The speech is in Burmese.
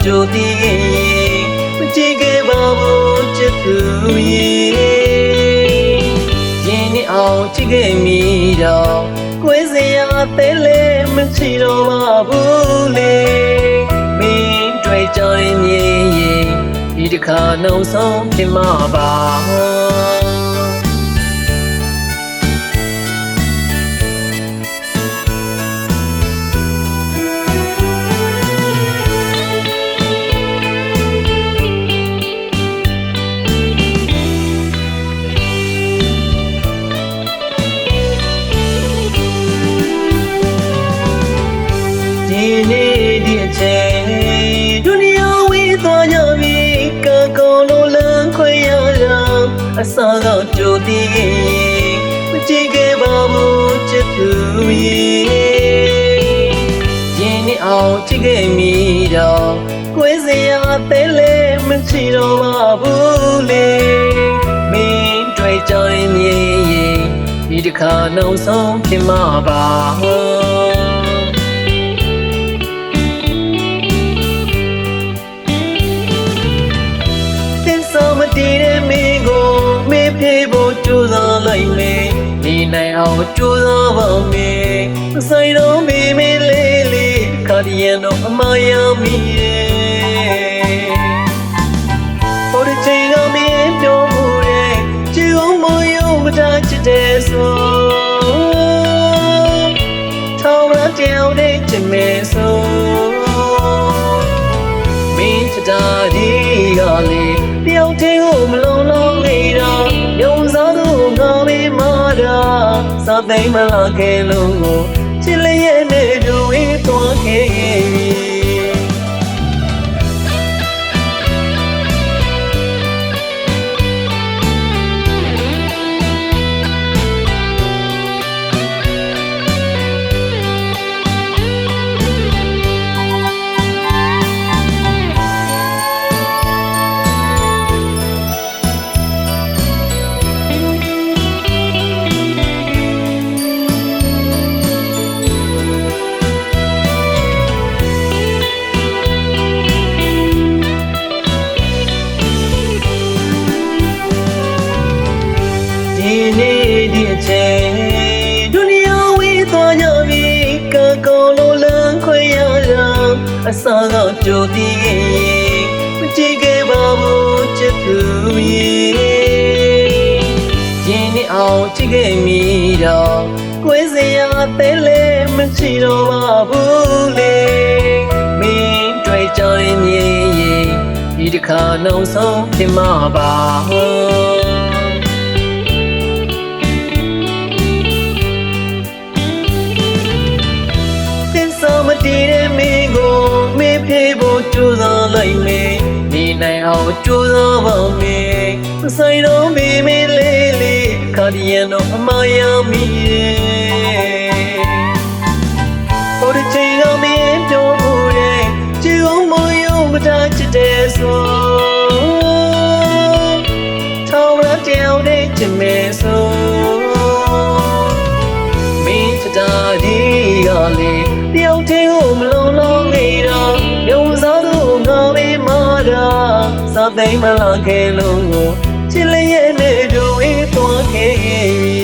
အစားကကြိုတည်ရင်မကြည့်ခဲ့ပါဘူးချစ်သူရဲ့ရင်နဲ့အောင်ချစ်ခဲ့မိတော့ကိုယ်စရာသေးလေမရှိတော့ပါဘူးလေမင်းတွေ့ကြရင်မြင်ရင်ဒီတစ်ခါနောက်ဆုံးဖြစ်မှာပါ အစားကကြိုတည်ရင်မကြည့်ခဲ့ပါဘူးချစ်သူရဲ့ရင်နဲ့အောင်ချစ်ခဲ့မိတော့ကိုယ်စရာသေးလေမရှိတော့ပါဘူးလေမင်းတွေ့ကြရင်မြင်ရင်ဒီတစ်ခါနောက်ဆုံးဖြစ်မှာပါ စားလိုက်မယ်နေနိုင်အောင်ကြိုးစားပါမယ်မဆိုင်တော့မင်းမင်းလေးလေးခါဒီရန်တော့အမယမီရဲ့ဟိုဒီချိန်ကမင်းပြောမှုတဲ့ချီအောင်မယုံမတချစ်တဲ့ဆိုထောင်းရတဲ့တဲ့ချင်မဲဆိုမင်းချတာဒီကလေတယောက်တည်းကိုမလုံးလုံး မာတာစာသိမ်းမလာခဲ့လို့ကိုချစ်လျက်နဲ့ဒူဝေးသွားခဲ့ပြီ အစားကကြိုတည်ရင်မကြည့်ခဲ့ပါဘူးချစ်သူရဲ့ရင်နဲ့အောင်ချစ်ခဲ့မိတော့ကိုယ်စရာသေးလေမရှိတော့ပါဘူးလေမင်းတွေ့ကြရင်မြင်ရင်ဒီတစ်ခါနောက်ဆုံးဖြစ်မှာပါသ ကြိုးစားလိုက်မယ်နေနိုင်အောင်ကြိုးစားပါမယ်မဆိုင်တော့မင်းမင်းလေးလေးခါဒီရန်တော့အမယမီရဲ့ဟိုဒီချိန်ကမင်းပြောမှုတဲ့ချီအောင်မယုံမတာချစ်တဲ့ဆိုထောင်းရတဲ့တဲ့ချင်မဲဆို မာတာစာသိမ်းမလာခဲ့လို့ကိုချစ်လျက်နဲ့တို့ဝေးသွားခဲ့